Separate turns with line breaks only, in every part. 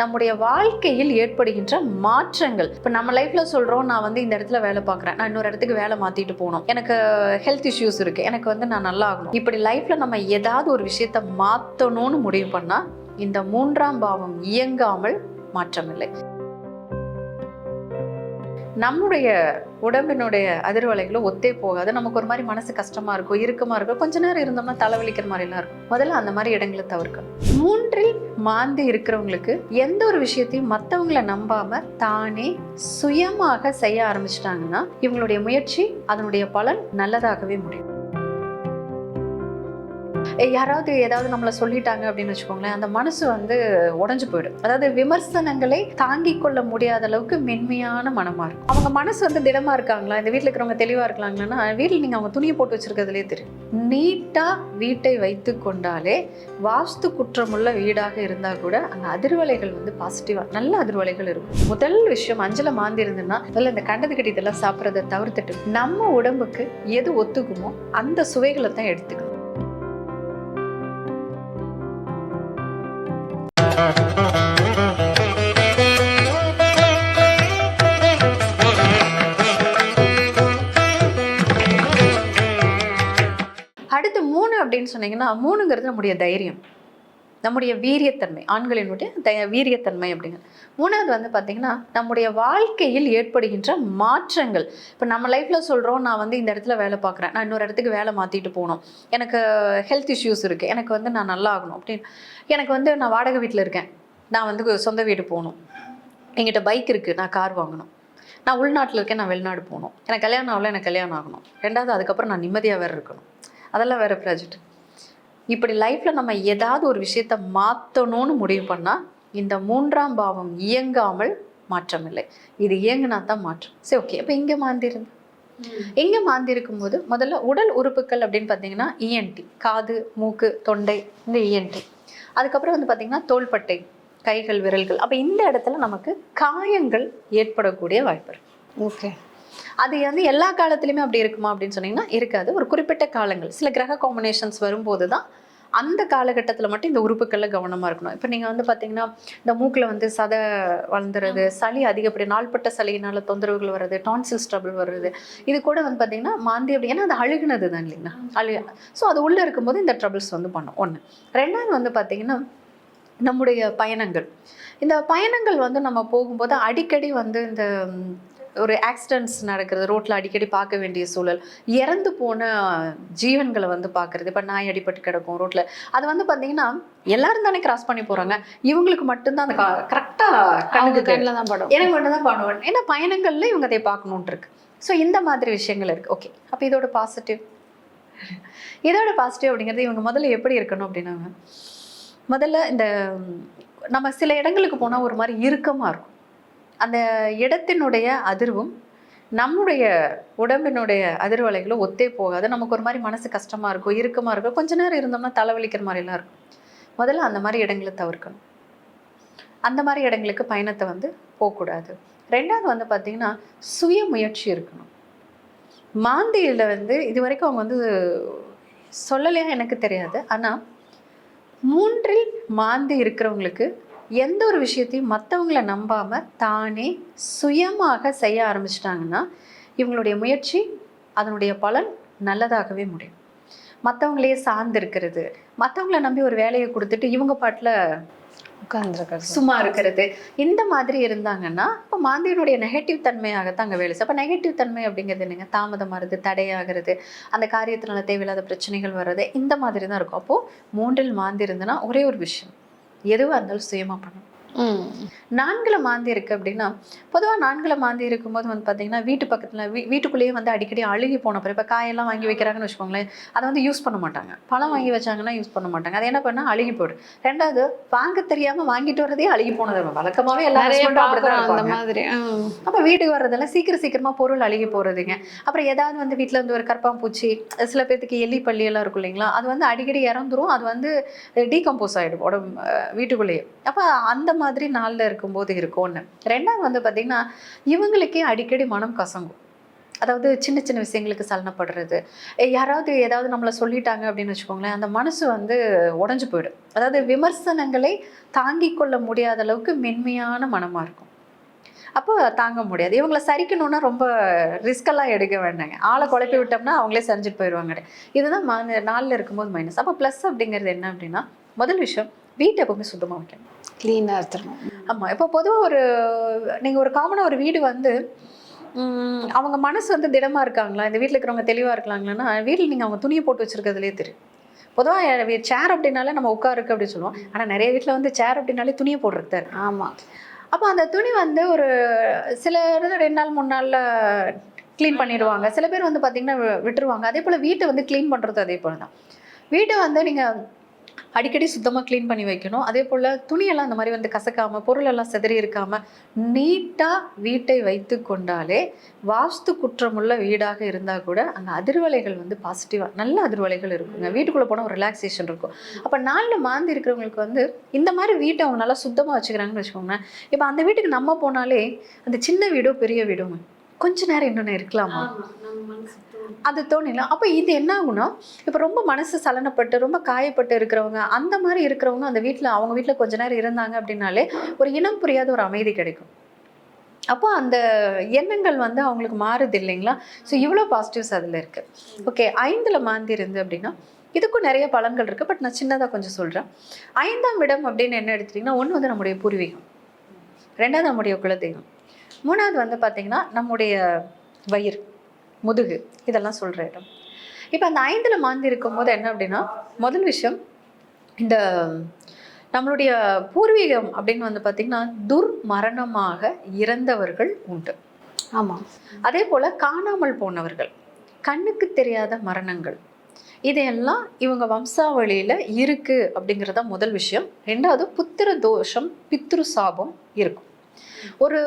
நம்முடைய வாழ்க்கையில் ஏற்படுகின்ற மாற்றங்கள். இப்போ நம்ம லைஃப்ல சொல்றோம் நான் வந்து இந்த இடத்துல வேலை பார்க்குறேன். நான் இன்னொரு இடத்துக்கு வேலை மாத்திட்டு போகணும். எனக்கு ஹெல்த் இஷ்யூஸ் இருக்கு. எனக்கு வந்து நான் நல்லா ஆகணும். இப்படி லைஃப்ல நம்ம ஏதாவது ஒரு விஷயத்த மாற்றணும்னு முடிவு பண்ணா இந்த மூன்றாம் பாவம் இயங்காமல் மாற்றமில்லை. நம்முடைய உடம்பினுடைய அதிர்வலைகளும் ஒத்தே போகாது. நமக்கு ஒரு மாதிரி மனசு கஷ்டமா இருக்கும் இறுக்கமாக இருக்கும். கொஞ்ச நேரம் இருந்தோம்னா தலைவலிக்கிற மாதிரிலாம் இருக்கும். முதல்ல அந்த மாதிரி இடங்களை தவிர்க்கணும். மூன்றில் மாந்தி இருக்கிறவங்களுக்கு எந்த ஒரு விஷயத்தையும் மற்றவங்கள நம்பாம தானே சுயமாக செய்ய ஆரம்பிச்சிட்டாங்கன்னா இவங்களுடைய முயற்சி அதனுடைய பலன் நல்லதாகவே முடியும். யாராவது ஏதாவது நம்மளை சொல்லிட்டாங்க அப்படின்னு வச்சுக்கோங்களேன் அந்த மனசு வந்து உடஞ்சு போயிடும். அதாவது விமர்சனங்களை தாங்கி கொள்ள முடியாத அளவுக்கு மென்மையான மனமா இருக்கும். அவங்க மனசு வந்து திடமா இருக்காங்களா? இந்த வீட்டில் இருக்கிறவங்க தெளிவா இருக்காங்களான்னா வீட்டில் நீங்க அவங்க துணியை போட்டு வச்சிருக்கிறதுலே தெரியும். நீட்டா வீட்டை வைத்து கொண்டாலே வாஸ்து குற்றமுள்ள வீடாக இருந்தா கூட அங்கே அதிர்வலைகள் வந்து பாசிட்டிவா நல்ல அதிர்வலைகள் இருக்கும். முதல் விஷயம் அஞ்சலை மாந்தி இருந்ததுன்னா அதில் இந்த கண்டது கட்டி இதெல்லாம் சாப்பிட்றத தவிர்த்துட்டு நம்ம உடம்புக்கு எது ஒத்துக்குமோ அந்த சுவைகளை தான் எடுத்துக்கணும். அப்படின்னு சொன்னீங்கன்னா மூணுங்கிறது நம்முடைய தைரியம். நம்முடைய வீரியத்தன்மை ஆண்களினுடைய வீரியத்தன்மை அப்படிங்க. மூணாவது வந்து பார்த்தீங்கன்னா நம்முடைய வாழ்க்கையில் ஏற்படுகின்ற மாற்றங்கள். இப்போ நம்ம லைஃப்பில் சொல்கிறோம் நான் வந்து இந்த இடத்துல வேலை பார்க்குறேன் நான் இன்னொரு இடத்துக்கு வேலை மாற்றிட்டு போகணும். எனக்கு ஹெல்த் இஷ்யூஸ் இருக்குது எனக்கு வந்து நான் நல்லா ஆகணும் அப்படின்னு. எனக்கு வந்து நான் வாடகை வீட்டில் இருக்கேன் நான் வந்து சொந்த வீடு போகணும். என்கிட்ட பைக் இருக்குது நான் கார் வாங்கணும். நான் உள்நாட்டில் இருக்கேன் நான் வெளிநாடு போகணும். எனக்கு கல்யாணம் ஆகல எனக்கு கல்யாணம் ஆகணும். ரெண்டாவது அதுக்கப்புறம் நான் நிம்மதியாக வேறு இருக்கணும். அதெல்லாம் வேறு ப்ராஜெக்ட் இப்படி லைஃப்பில் நம்ம ஏதாவது ஒரு விஷயத்த மாற்றணும்னு முடிவு பண்ணால் இந்த மூன்றாம் பாவம் இயங்காமல் மாற்றமில்லை. இது இயங்குனா தான் மாற்றம். சரி ஓகே அப்போ இங்கே மாந்திருந்து எங்கே மாந்தி இருக்கும்போது முதல்ல உடல் உறுப்புகள் அப்படின்னு பார்த்தீங்கன்னா இஎன்டி காது மூக்கு தொண்டை இந்த இஎன்டி அதுக்கப்புறம் வந்து பார்த்தீங்கன்னா தோள்பட்டை கைகள் விரல்கள். அப்போ இந்த இடத்துல நமக்கு காயங்கள் ஏற்படக்கூடிய வாய்ப்பு இருக்கு.
ஓகே
அது வந்து எல்லா காலத்துலையுமே அப்படி இருக்குமா அப்படின்னு சொன்னீங்கன்னா இருக்காது. ஒரு குறிப்பிட்ட காலங்கள். சில கிரக காம்பினேஷன்ஸ் வரும்போது தான் அந்த காலகட்டத்தில் மட்டும் இந்த உறுப்புகளில் கவனமாக இருக்கணும். இப்போ நீங்கள் வந்து பார்த்தீங்கன்னா இந்த மூக்கில் வந்து சதை வளர்ந்துறது சளி அதிகப்படி நாள்பட்ட சளியினால தொந்தரவுகள் வர்றது டான்சில்ஸ் ட்ரபிள் வர்றது இது கூட வந்து பார்த்தீங்கன்னா மாந்தி அப்படி ஏன்னா அது அழுகுனது தான் இல்லைங்களா அழு ஸோ அது உள்ளே இருக்கும்போது இந்த ட்ரபிள்ஸ் வந்து பண்ணும். ஒன்று ரெண்டாவது வந்து பார்த்தீங்கன்னா நம்முடைய பயணங்கள். இந்த பயணங்கள் வந்து நம்ம போகும்போது அடிக்கடி வந்து இந்த ஒரு ஆக்சிடென்ட்ஸ் நடக்கிறது ரோட்டில் அடிக்கடி பார்க்க வேண்டிய சூழல். இறந்து போன ஜீவன்களை வந்து பார்க்குறது. இப்போ நாய் அடிபட்டு கிடக்கும் ரோட்டில் அது வந்து பார்த்தீங்கன்னா எல்லாரும் தானே கிராஸ் பண்ணி போகிறாங்க இவங்களுக்கு மட்டும்தான் அந்த கரெக்டாக கண்ணுக்கு.
கண்ணில் தான் படம்.
எனக்கு மட்டும் தான் பண்ணுவேன் ஏன்னா பயணங்கள்ல இவங்க அதை பார்க்கணுன்ட்டு இருக்கு. ஸோ இந்த மாதிரி விஷயங்கள் இருக்கு. ஓகே அப்போ இதோட பாசிட்டிவ் இதோட பாசிட்டிவ் அப்படிங்கிறது இவங்க முதல்ல எப்படி இருக்கணும் அப்படின்னாங்க. முதல்ல இந்த நம்ம சில இடங்களுக்கு போனால் ஒரு மாதிரி இறுக்கமாக இருக்கும். அந்த இடத்தினுடைய அதிர்வும் நம்முடைய உடம்பினுடைய அதிர்வலைகளும் ஒத்தே போகாது. நமக்கு ஒரு மாதிரி மனசு கஷ்டமாக இருக்கும் இறுக்கமாக இருக்கும் கொஞ்ச நேரம் இருந்தோம்னா தலைவலிக்கிற மாதிரிலாம் இருக்கும். முதல்ல அந்த மாதிரி இடங்களை தவிர்க்கணும். அந்த மாதிரி இடங்களுக்கு பயணத்தை வந்து போகக்கூடாது. ரெண்டாவது வந்து பார்த்திங்கன்னா சுய முயற்சி இருக்கணும். மாந்தியில் வந்து இது வரைக்கும் அவங்க வந்து சொல்லலையா எனக்கு தெரியாது. ஆனால் மூன்றில் மாந்தி இருக்கிறவங்களுக்கு எந்த ஒரு விஷயத்தையும் மற்றவங்கள நம்பாம தானே சுயமாக செய்ய ஆரம்பிச்சிட்டாங்கன்னா இவங்களுடைய முயற்சி அதனுடைய பலன் நல்லதாகவே முடியும். மற்றவங்களையே சார்ந்து இருக்கிறது மற்றவங்கள நம்பி ஒரு வேலையை கொடுத்துட்டு இவங்க பாட்டில்
உட்காந்துருக்கிறது
சும்மா இருக்கிறது. இந்த மாதிரி இருந்தாங்கன்னா இப்போ மாந்தியினுடைய நெகட்டிவ் தன்மையாகத்தான் அங்கே வேலை அப்போ நெகட்டிவ் தன்மை அப்படிங்கிறது என்னங்க? தாமதமாகிறது தடையாகிறது அந்த காரியத்தினால தேவையில்லாத பிரச்சனைகள் வர்றது இந்த மாதிரி தான் இருக்கும். அப்போது மூன்றில் மாந்தி இருந்ததுன்னா ஒரே ஒரு விஷயம் எதுவாக இருந்தாலும் சுயமாக பண்ணணும். நான்குல மாந்தி இருக்கு அப்படின்னா பொதுவாக நான்குல மாந்தி இருக்கும்போது வந்து பார்த்தீங்கன்னா வீட்டு பக்கத்தில் வீ வீட்டுக்குள்ளேயே வந்து அடிக்கடி அழுகி போன பிறகு இப்போ காயெல்லாம் வாங்கி வைக்கிறாங்கன்னு வச்சுக்கோங்களேன் அதை வந்து யூஸ் பண்ண மாட்டாங்க. பழம் வாங்கி வச்சாங்கன்னா யூஸ் பண்ண மாட்டாங்க. அது என்ன பண்ணால் அழுகி போயிடும். ரெண்டாவது வாங்க தெரியாம வாங்கிட்டு வரதே அழுகி போனது. வழக்கமாவே எல்லா
நிறைய
husband-ம் அப்படிதான்
பார்க்குறோம் அந்த. மாதிரி.
அப்போ வீட்டுக்கு வர்றதெல்லாம் சீக்கிரம் சீக்கிரமா பொருள் அழுகி போறதுங்க. அப்புறம் ஏதாவது வந்து வீட்டில் வந்து ஒரு கற்பாம்பூச்சி சில பேர்த்துக்கு எலி பள்ளி எல்லாம் இருக்கும் இல்லைங்களா அது வந்து அடிக்கடி இறந்துரும். அது வந்து டீகம்போஸ் ஆகிடும் உடம்பு வீட்டுக்குள்ளேயே. அப்போ அந்த மாதிரி மாதிரி நாளில் இருக்கும்போது இருக்கும் ஒன்று ரெண்டாவது வந்து பார்த்திங்கன்னா இவங்களுக்கே அடிக்கடி மனம் கசங்கும். அதாவது சின்ன சின்ன விஷயங்களுக்கு சலனப்படுறது. யாராவது ஏதாவது நம்மளை சொல்லிட்டாங்க அப்படின்னு வச்சுக்கோங்களேன் அந்த மனசு வந்து உடஞ்சு போயிடும். அதாவது விமர்சனங்களை தாங்கிக் கொள்ள முடியாத அளவுக்கு மென்மையான மனமாக இருக்கும். அப்போ தாங்க முடியாது. இவங்களை சரிக்கணும்னா ரொம்ப ரிஸ்கெல்லாம் எடுக்க வேண்டாங்க. ஆளை குழப்பி விட்டோம்னா அவங்களே செஞ்சுட்டு போயிடுவாங்க இதுதான் நாளில் இருக்கும்போது மைனஸ் அப்போ ப்ளஸ் அப்படிங்கிறது என்ன அப்படின்னா முதல் விஷயம் வீட்டை எப்பவுமே சுத்தமாக வைக்கணும்.
க்ளீனாக எடுத்துடணும்
ஆமாம் இப்போ பொதுவாக ஒரு நீங்கள் ஒரு காமனாக ஒரு வீடு வந்து அவங்க மனசு வந்து திடமாக இருக்காங்களா? இந்த வீட்டில் இருக்கிறவங்க தெளிவாக இருக்கலாங்களான்னா வீட்டில் நீங்கள் அவங்க துணியை போட்டு வச்சிருக்கிறதுலே தெரியும். பொதுவாக சேர் அப்படின்னாலே நம்ம உட்காருக்கு அப்படின்னு சொல்லுவோம். ஆனால் நிறைய வீட்டில் வந்து சேர் அப்படின்னாலே துணியை போடுறது.
ஆமாம்
அப்போ அந்த துணி வந்து ஒரு சில ரெண்டு நாள் மூணு நாளில் க்ளீன் பண்ணிடுவாங்க. சில பேர் வந்து பார்த்திங்கன்னா விட்டுருவாங்க. அதே போல் வீட்டை வந்து க்ளீன் பண்ணுறது அதே போல் தான் வீட்டை வந்து நீங்கள் அடிக்கடி சுத்தமாக க்ளீன் பண்ணி வைக்கணும். அதே போல் துணியெல்லாம் அந்த மாதிரி வந்து கசக்காமல் பொருளெல்லாம் சிதறி இருக்காமல் நீட்டாக வீட்டை வைத்து கொண்டாலே வாஸ்து குற்றமுள்ள வீடாக இருந்தால் கூட அங்கே அதிர்வலைகள் வந்து பாசிட்டிவாக நல்ல அதிர்வலைகள் இருக்குங்க. வீட்டுக்குள்ளே போனால் ஒரு ரிலாக்ஸேஷன் இருக்கும். அப்போ நாளில் மாந்தி இருக்கிறவங்களுக்கு வந்து இந்த மாதிரி வீட்டை அவங்க நல்லா சுத்தமாக வச்சுக்கிறாங்கன்னு வச்சுக்கோங்களேன். இப்போ அந்த வீட்டுக்கு நம்ம போனாலே அந்த சின்ன வீடோ பெரிய வீடோங்க. கொஞ்ச நேரம் இன்னொன்று இருக்கலாமா? அது தோணில அப்போ இது என்ன ஆகும்னா இப்போ ரொம்ப மனசு சலனப்பட்டு ரொம்ப காயப்பட்டு இருக்கிறவங்க அந்த மாதிரி இருக்கிறவங்க அந்த வீட்டில் அவங்க வீட்டில் கொஞ்ச நேரம் இருந்தாங்க அப்படின்னாலே ஒரு இனம் புரியாத ஒரு அமைதி கிடைக்கும். அப்போ அந்த எண்ணங்கள் வந்து அவங்களுக்கு மாறுது இல்லைங்களா? ஸோ இவ்வளோ பாசிட்டிவ்ஸ் அதில் இருக்கு. ஓகே ஐந்தில் மாந்தி இருந்து அப்படின்னா இதுக்கும் நிறைய பலன்கள் இருக்குது பட் நான் சின்னதாக கொஞ்சம் சொல்கிறேன் ஐந்தாம் இடம் அப்படின்னு என்ன எடுத்துட்டிங்கன்னா ஒன்று வந்து நம்முடைய பூர்வீகம். ரெண்டாவது நம்முடைய குலதெய்வம். மூணாவது வந்து பார்த்திங்கன்னா நம்முடைய வயிறு முதுகு இதெல்லாம் சொல்கிற இடம். இப்போ அந்த ஐந்தில் மாந்தி இருக்கும்போது என்ன அப்படின்னா முதல் விஷயம் இந்த நம்மளுடைய பூர்வீகம் அப்படின்னு வந்து பார்த்திங்கன்னா துர்மரணமாக இறந்தவர்கள் உண்டு.
ஆமாம்
அதே போல் காணாமல் போனவர்கள் கண்ணுக்கு தெரியாத மரணங்கள் இதையெல்லாம் இவங்க வம்சாவளியில் இருக்குது அப்படிங்கிறத முதல் விஷயம். ரெண்டாவது புத்திர தோஷம் பித்ரு சாபம் இருக்கும். ஒரு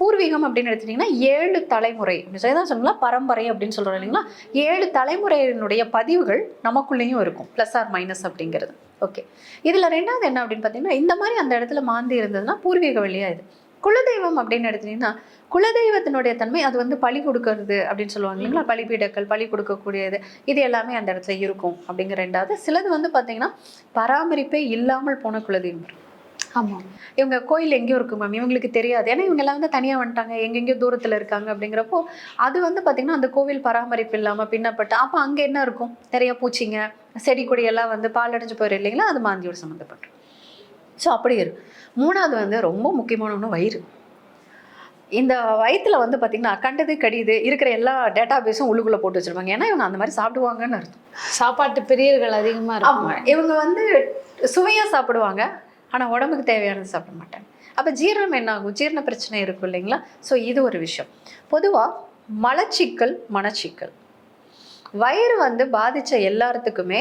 பூர்வீகம் அப்படின்னு எடுத்துட்டிங்கன்னா ஏழு தலைமுறை. அப்படின்னு சொல்லி தான் சொல்லலாம் பரம்பரை அப்படின்னு சொல்கிறோம் இல்லைங்களா? ஏழு தலைமுறையினுடைய பதிவுகள் நமக்குள்ளேயும் இருக்கும். ப்ளஸ் ஆர் மைனஸ் அப்படிங்கிறது. ஓகே இதில் ரெண்டாவது என்ன அப்படின்னு பார்த்தீங்கன்னா இந்த மாதிரி அந்த இடத்துல மாந்தி இருந்ததுன்னா பூர்வீக வழியாக இது. குலதெய்வம் அப்படின்னு எடுத்துட்டீங்கன்னா குலதெய்வத்தினுடைய தன்மை அது வந்து பழி கொடுக்கறது அப்படின்னு சொல்லுவாங்க இல்லைங்களா? பலிபீடக்கள் பழி கொடுக்கக்கூடியது இது எல்லாமே அந்த இடத்துல இருக்கும் அப்படிங்கிற ரெண்டாவது. சிலது வந்து பார்த்தீங்கன்னா பராமரிப்பே இல்லாமல் போன குலதெய்வம். இருக்கும்
ஆமாம்
இவங்க கோயில் எங்கேயோ இருக்கு மேம் இவங்களுக்கு தெரியாது. ஏன்னா இவங்க எல்லாம் வந்து தனியாக வந்துட்டாங்க. எங்கெங்கேயோ தூரத்தில் இருக்காங்க அப்படிங்கிறப்போ அது வந்து பார்த்திங்கன்னா அந்த கோவில் பராமரிப்பு இல்லாமல் பின்னப்பட்டு அப்போ அங்கே என்ன இருக்கும்? நிறைய பூச்சிங்க செடி கொடியெல்லாம் வந்து பால் அடைஞ்சு போயிடும் இல்லைங்களா? அது மாந்தியோடு சம்மந்தப்பட்டு. ஸோ அப்படி இருக்கு மூணாவது வந்து ரொம்ப முக்கியமான ஒன்று வயிறு. இந்த வயித்துல வந்து பார்த்திங்கன்னா கண்டது கடியுது இருக்கிற எல்லா டேட்டா பேஸும் உள்ளுக்குள்ளே போட்டு வச்சிருப்பாங்க. ஏன்னா இவங்க அந்த மாதிரி சாப்பிடுவாங்கன்னு அர்த்தம்.
சாப்பாட்டு பிரியர்கள் அதிகமாக இருக்கும்.
இவங்க வந்து சுவையாக சாப்பிடுவாங்க. ஆனால் உடம்புக்கு தேவையானது சாப்பிட மாட்டாங்க அப்போ ஜீரணம் என்ன ஆகும் ஜீரண பிரச்சனை இருக்கும் இல்லைங்களா? ஸோ இது ஒரு விஷயம். பொதுவாக மலச்சிக்கல் மனச்சிக்கல். வயிறு வந்து பாதித்த எல்லாத்துக்குமே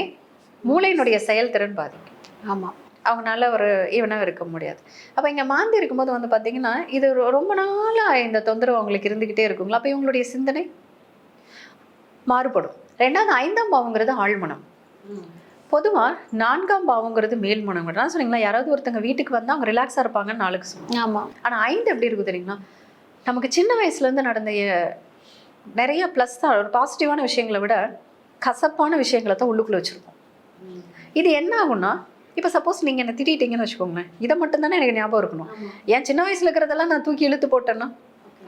மூளையினுடைய செயல்திறன் பாதிக்கும்.
ஆமாம்
அவங்களால ஒரு ஈவனாக இருக்க முடியாது. அப்போ இங்கே மாந்தி இருக்கும்போது வந்து பார்த்தீங்கன்னா இது ரொம்ப நாளாக இந்த தொந்தரவு அவங்களுக்கு இருந்துக்கிட்டே இருக்குங்களா? அப்போ இவங்களுடைய சிந்தனை மாறுபடும். ரெண்டாவது ஐந்தாம் பாவங்கிறது ஆழ்மனம். பொதுவாக நான்காம் பாவங்கிறது மேல்மனம் நான் சொன்னீங்களா? யாராவது ஒருத்தங்க வீட்டுக்கு வந்தால் அவங்க ரிலாக்ஸாக இருப்பாங்கன்னு நாளுக்கு சொல்லுவாங்க
ஆமாம்
ஆனால் ஐந்து எப்படி இருக்குது தெரியுங்களா? நமக்கு சின்ன வயசுலேருந்து நடந்த நிறைய ப்ளஸ் தான். ஒரு பாசிட்டிவான விஷயங்களை விட கசப்பான விஷயங்களை தான் உள்ளுக்குள்ளே வச்சுருப்போம். இது என்ன ஆகும்னா இப்போ சப்போஸ் நீங்கள் என்ன திட்டிட்டீங்கன்னு வச்சுக்கோங்களேன். இதை மட்டும் தானே எனக்கு ஞாபகம் இருக்கணும். ஏன் சின்ன வயசில் இருக்கிறதெல்லாம் நான் தூக்கி இழுத்து போட்டேன்னா?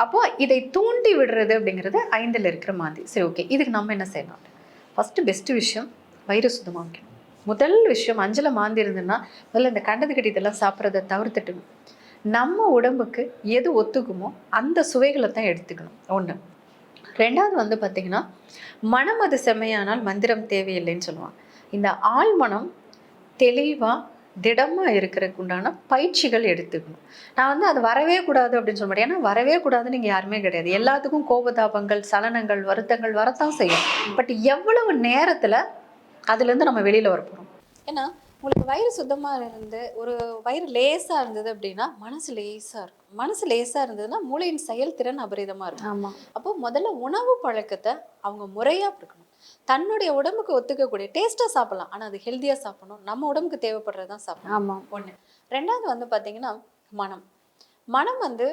அப்போ இதை தூண்டி விடுறது அப்படிங்கிறது ஐந்தில் இருக்கிற மாதிரி. சரி ஓகே இதுக்கு நம்ம என்ன செய்யலாம்? ஃபஸ்ட்டு பெஸ்ட்டு விஷயம் வயிறு சுத்தமாக வைக்கணும். முதல் விஷயம் மஞ்சளை மாந்திருந்ததுன்னா முதல்ல இந்த கண்டது கட்டிதெல்லாம் சாப்பிட்றத தவிர்த்துட்டுணும் நம்ம உடம்புக்கு எது ஒத்துக்குமோ அந்த சுவைகளை தான் எடுத்துக்கணும். ஒன்று ரெண்டாவது வந்து பார்த்திங்கன்னா மனம் அது செம்மையானால் மந்திரம் தேவையில்லைன்னு சொல்லுவாங்க. இந்த ஆழ்மனம் தெளிவாக திடமாக இருக்கிறதுக்கு உண்டான பயிற்சிகள் எடுத்துக்கணும். நான் வந்து அது வரவே கூடாது அப்படின்னு சொல்ல மாட்டேன். ஏன்னா வரவே கூடாதுன்னு நீங்கள் யாருமே கிடையாது. எல்லாத்துக்கும் கோபதாபங்கள் சலனங்கள் வருத்தங்கள் வரத்தான் செய்யும். பட் எவ்வளவு நேரத்தில் அதுலேருந்து நம்ம வெளியில் வர போகிறோம் ஏன்னா உங்களுக்கு வயிறு சுத்தமாக இருந்து ஒரு வயிறு லேசாக இருந்தது அப்படின்னா மனசு லேசாக இருக்கும். மனசு லேசாக இருந்ததுன்னா மூளையின் செயல்திறன் அபரிதமாக இருக்கும்.
ஆமாம்
அப்போ முதல்ல உணவு பழக்கத்தை அவங்க முறையாக இருக்கணும் தன்னுடைய உடம்புக்கு ஒத்துக்கக்கூடிய டேஸ்ட்டாக சாப்பிடலாம். ஆனால் அது ஹெல்த்தியாக சாப்பிடணும். நம்ம உடம்புக்கு தேவைப்படுறது தான் சாப்பிடணும்.
ஆமாம்
ஒன்று ரெண்டாவது வந்து பார்த்தீங்கன்னா மனம். மனம் வந்து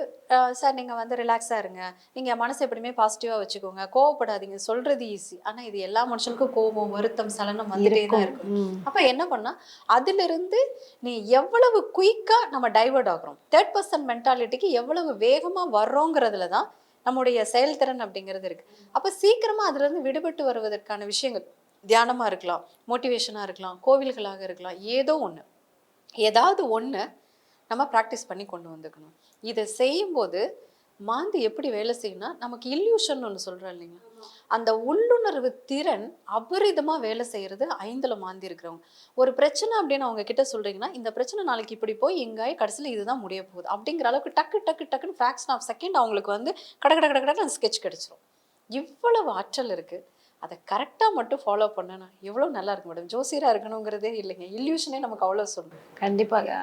சார் நீங்கள் வந்து ரிலாக்ஸாக இருங்க. நீங்கள் மனசை எப்படியுமே பாசிட்டிவாக வச்சுக்கோங்க. கோவப்படாதீங்க. சொல்கிறது ஈஸி ஆனால் இது எல்லா மனுஷனுக்கும் கோபம் வருத்தம் சலனம் வந்துட்டே தான் இருக்கும். அப்ப என்ன பண்ணா அதிலிருந்து நீ எவ்வளவு குயிக்கா நம்ம டைவர்ட் ஆகுறோம். தேர்ட் பர்சன் மென்டாலிட்டிக்கு எவ்வளவு வேகமா வர்றோங்கிறதுல தான் நம்முடைய செயல்திறன் அப்படிங்கிறது இருக்கு. அப்ப சீக்கிரமா அதுல இருந்து விடுபட்டு வருவதற்கான விஷயங்கள் தியானமா இருக்கலாம் மோட்டிவேஷனா இருக்கலாம் கோவில்களாக இருக்கலாம் ஏதோ ஒண்ணு. ஏதாவது ஒண்ணு நம்ம ப்ராக்டிஸ் பண்ணி கொண்டு வந்துக்கணும். இதை செய்யும்போது மாந்து எப்படி வேலை செய்யணும்னா நமக்கு இல்யூஷன் ஒன்று சொல்கிறோம் இல்லைங்களா அந்த உள்ளுணர்வு திறன் அபரிதமாக வேலை செய்கிறது ஐந்தில் மாந்தி இருக்கிறவங்க. ஒரு பிரச்சனை அப்படின்னு அவங்க கிட்ட சொல்கிறீங்கன்னா இந்த பிரச்சனை நாளைக்கு இப்படி போய் எங்காய் கடைசியில் இதுதான் முடிய போகுது. அப்படிங்கிற அளவுக்கு டக்கு டக்கு டக்குன்னு ஃப்ராக்ஷன் ஆஃப் செகண்ட் அவங்களுக்கு வந்து கட கட கட கட அந்த ஸ்கெட்ச் கிடைச்சிரும். இவ்வளவு ஆற்றல் இருக்குது அதை கரெக்டாக மட்டும் ஃபாலோ பண்ணனா எவ்வளோ நல்லா இருக்கும் மேடம் ஜோசியராக இருக்கணுங்கிறதே இல்லைங்க. இல்யூஷனே நமக்கு அவ்வளோ சொல்லணும்
கண்டிப்பாக.